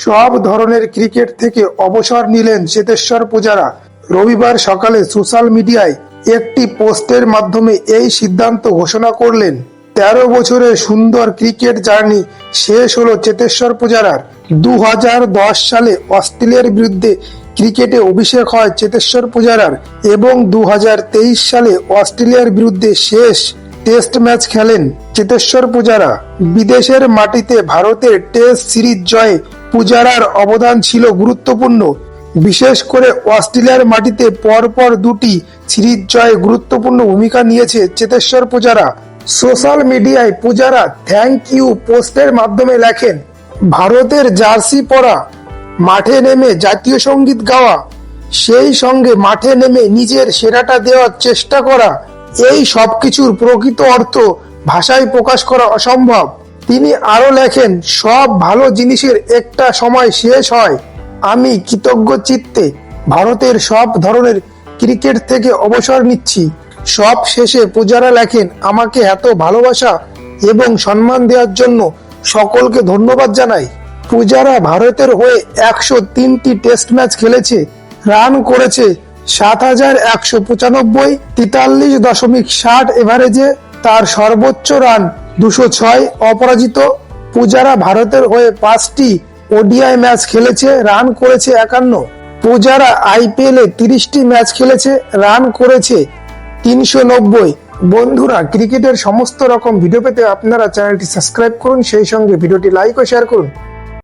সব ধরনের ক্রিকেট থেকে অবসর নিলেন চেতেশ্বর পূজারা। রবিবার সকালে সোশ্যাল মিডিয়ায় একটি পোস্টের মাধ্যমে এই সিদ্ধান্ত ঘোষণা করলেন, তেরো বছরের সুন্দর ক্রিকেট জার্নি শেষ হলো চেতেশ্বর পূজারার। দু হাজার দশ সালে অস্ট্রেলিয়ার বিরুদ্ধে ক্রিকেটে অভিষেক হয় চেতেশ্বর পূজারার এবং দু হাজার তেইশ সালে অস্ট্রেলিয়ার বিরুদ্ধে শেষ টেস্ট ম্যাচ খেলেন চেতেশ্বর পূজারা। বিদেশের মাটিতে ভারতের টেস্ট সিরিজ জয়ে পূজারার অবদান ছিল গুরুত্বপূর্ণ। বিশেষ করে অস্ট্রেলিয়ার মাটিতে পরপর দুটি সিরিজ জয়ে গুরুত্বপূর্ণ ভূমিকা নিয়েছে চেতেশ্বর পূজারা। সোশ্যাল মিডিয়ায় পূজারা থ্যাংক ইউ পোস্টের মাধ্যমে লেখেন, ভারতের জার্সি পরা, মাঠে নেমে জাতীয় সংগীত গাওয়া, সেই সঙ্গে মাঠে নেমে নিজের সেরাটা দেওয়ার চেষ্টা করা, এই সবকিছুর প্রকৃত অর্থ ভাষায় প্রকাশ করা অসম্ভব। তিনি আরও লেখেন, সব ভালো জিনিসের একটা সময় শেষ হয়। আমি কৃতজ্ঞ চিত্তে ভারতের সব ধরনের ক্রিকেট থেকে অবসর নিচ্ছি। সব শেষে পূজারা লেখেন, আমাকে এত ভালোবাসা এবং সম্মান দেওয়ার জন্য সকলকে ধন্যবাদ জানাই। পূজারা ভারতের হয়ে একশো তিনটি টেস্ট ম্যাচ খেলেছে, রান করেছে সাত হাজার একশো পঁচানব্বই, তেতাল্লিশ দশমিক ষাট এভারেজে তার সর্বোচ্চ রান দুশো ছয় অপরাজিত। পূজারা ভারতের হয়ে পাঁচটি ওডিআই ম্যাচ খেলেছে, রান করেছে একান্ন। পূজারা আইপিএল তিরিশটি ম্যাচ খেলেছে, রান করেছে তিনশো নব্বই। বন্ধুরা, ক্রিকেটের সমস্ত রকম ভিডিও পেতে আপনারা চ্যানেলটি সাবস্ক্রাইব করুন, সেই সঙ্গে ভিডিওটি লাইক ও শেয়ার করুন।